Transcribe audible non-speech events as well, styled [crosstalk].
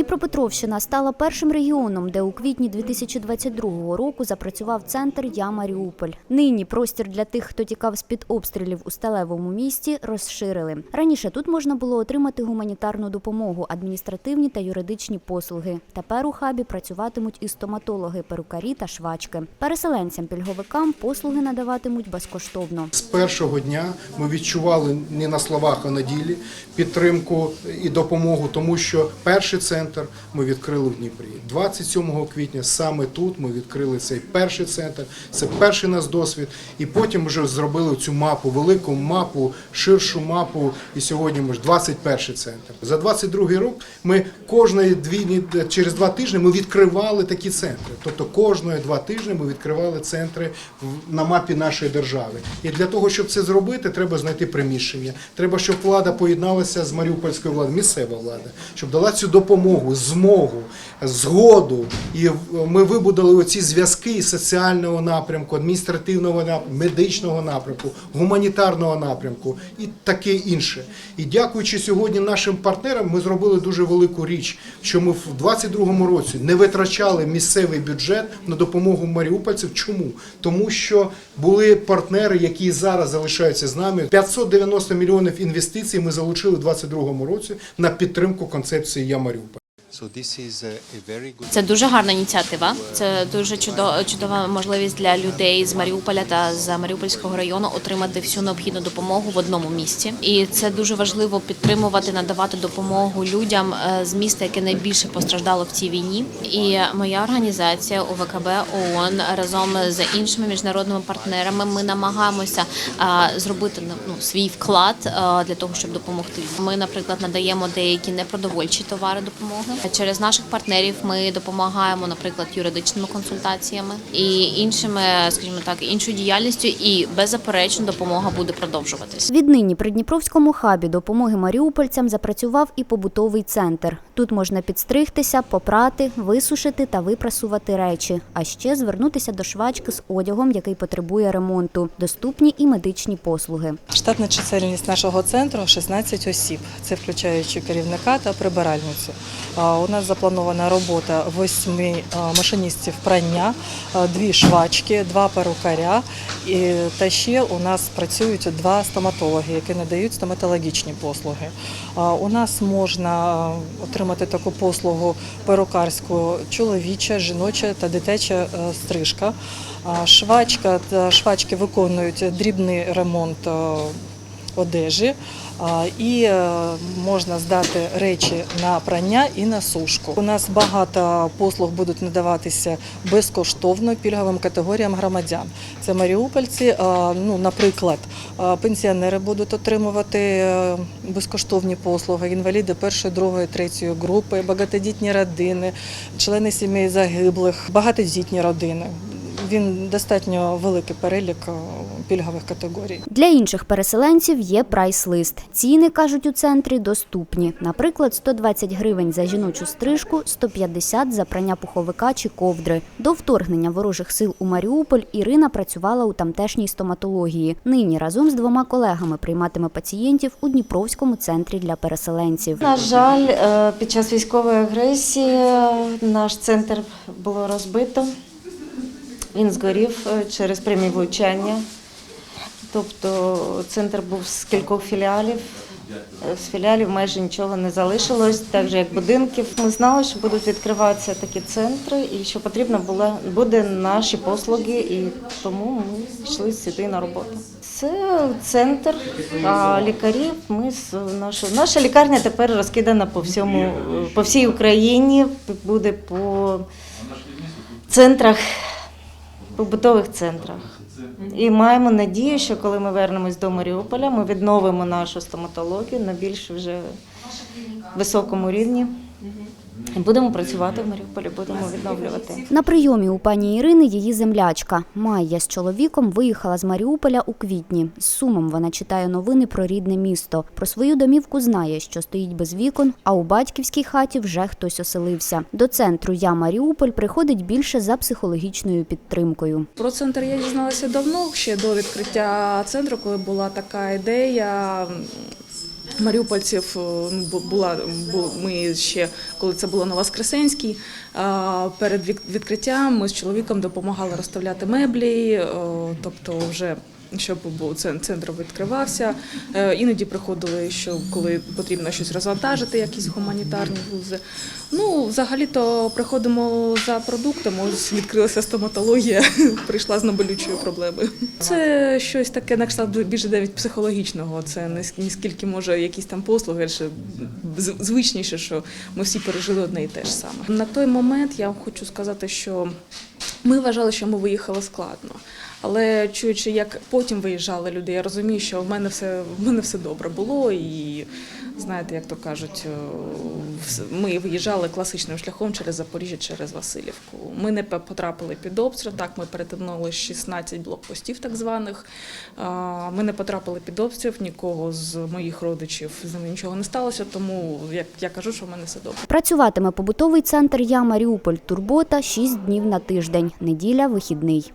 Дніпропетровщина стала першим регіоном, де у квітні 2022 року запрацював центр Я Маріуполь. Нині простір для тих, хто тікав з під обстрілів у сталевому місті, розширили. Раніше тут можна було отримати гуманітарну допомогу, адміністративні та юридичні послуги. Тепер у хабі працюватимуть і стоматологи, перукарі та швачки. Переселенцям-пільговикам послуги надаватимуть безкоштовно. З першого дня ми відчували не на словах, а на ділі підтримку і допомогу, тому що перший центр ми відкрили в Дніпрі. 27 квітня саме тут ми відкрили цей перший центр. Це перший наш досвід. І потім вже зробили цю мапу, велику мапу, ширшу мапу. І сьогодні ми ж 21 центр. За 22 рік ми кожної дві через два тижні ми відкривали такі центри. Тобто кожної два тижні ми відкривали центри на мапі нашої держави. І для того, щоб це зробити, треба знайти приміщення. Треба, щоб влада поєдналася з маріупольською владою, місцева влада, щоб дала цю допомогу, змогу, згоду. І ми вибудували оці зв'язки соціального напрямку, адміністративного напрямку, медичного напрямку, гуманітарного напрямку і таке інше. І дякуючи сьогодні нашим партнерам, ми зробили дуже велику річ, що ми в 22-му році не витрачали місцевий бюджет на допомогу маріупольців. Чому? Тому що були партнери, які зараз залишаються з нами. 590 мільйонів інвестицій ми залучили в 22-му році на підтримку концепції Я Маріуполь. Це дуже гарна ініціатива. Це дуже чудо- чудова можливість для людей з Маріуполя та з Маріупольського району отримати всю необхідну допомогу в одному місці. І це дуже важливо підтримувати, надавати допомогу людям е, з міста, яке найбільше постраждало в цій війні. І моя організація УВКБ ООН разом з іншими міжнародними партнерами ми намагаємося е, зробити ну, свій вклад е, для того, щоб допомогти. Ми, наприклад, надаємо деякі непродовольчі товари допомоги. Через наших партнерів ми допомагаємо, наприклад, юридичними консультаціями і іншими, скажімо так, іншою діяльністю. І беззаперечно допомога буде продовжуватись. Віднині при Дніпровському хабі допомоги маріупольцям запрацював і побутовий центр. Тут можна підстригтися, попрати, висушити та випрасувати речі, а ще звернутися до швачки з одягом, який потребує ремонту. Доступні і медичні послуги. Штатна чисельність нашого центру 16 осіб. Це включаючи керівника та прибиральницю. У нас запланована робота восьми машиністів прання, дві швачки, два перукаря. Та ще у нас працюють два стоматологи, які надають стоматологічні послуги. У нас можна отримати таку послугу перукарську чоловіча, жіноча та дитяча е, стрижка. Швачка та швачки виконують дрібний ремонт е, одежі і е, можна здати речі на прання і на сушку. У нас багато послуг будуть надаватися безкоштовно пільговим категоріям громадян. Це маріупольці, ну, наприклад, пенсіонери будуть отримувати е, безкоштовні послуги, інваліди першої, другої, третьої групи, багатодітні родини, члени сімей загиблих, багатодітні родини. Він достатньо великий перелік е, пільгових категорій. Для інших переселенців є прайс-лист. Ціни, кажуть у центрі, доступні. Наприклад, 120 гривень за жіночу стрижку, 150 за прання пуховика чи ковдри. До вторгнення ворожих сил у Маріуполь Ірина працювала у тамтешній стоматології. Нині разом з двома колегами прийматиме пацієнтів у Дніпровському центрі для переселенців. На жаль, е, під час військової агресії е, наш центр було розбито. Він згорів е, через прямі влучання. Тобто центр був з кількох філіалів. Е, З філіалів майже нічого не залишилось, так же як будинків. Ми знали, що будуть відкриватися такі центри і що потрібно було буде наші послуги, і тому ми пішли сюди на роботу. Це центр а лікарів. Ми з нашої наша лікарня тепер розкидана по всьому по всій Україні. Буде по центрах, побутових центрах. І маємо надію, що коли ми вернемось до Маріуполя, ми відновимо нашу стоматологію на більш вже високому рівні. Будемо працювати в Маріуполі, будемо відновлювати. На прийомі у пані Ірини її землячка. Майя з чоловіком виїхала з Маріуполя у квітні. З сумом вона читає новини про рідне місто. Про свою домівку знає, що стоїть без вікон, а у батьківській хаті вже хтось оселився. До центру Я Маріуполь приходить більше за психологічною підтримкою. Про центр я дізналася давно, ще до відкриття центру, коли була така ідея Маріупольців е, ну, бу- була бу- ми ще коли це було на Воскресенській. Перед відкриттям ми з чоловіком допомагали розставляти меблі, е, тобто вже. Щоб центр відкривався, Е, іноді приходили, що коли потрібно щось розвантажити, якісь гуманітарні вузи. Ну, взагалі-то приходимо за продуктами. Ось відкрилася стоматологія, [laughs] прийшла з наболючою проблемою. Це щось таке на кшталт більше навіть психологічного. Це не скільки може якісь там послуги, ще звичніше, що ми всі пережили одне і те ж саме. На той момент я вам хочу сказати, що ми вважали, що ми виїхали складно. Але чуючи, як потім виїжджали люди, я розумію, що в мене все в мене все добре було, і знаєте, як то кажуть, е, ми виїжджали класичним шляхом через Запоріжжя, через Васильівку. Ми не потрапили під обстріл. Так, ми перетнули 16 блокпостів, так званих. Ми не потрапили під обстріл, нікого з моїх родичів з ними нічого не сталося. Тому як я кажу, що в мене все добре. Працюватиме побутовий центр Я Маріуполь Турбота 6 днів на тиждень, неділя, вихідний.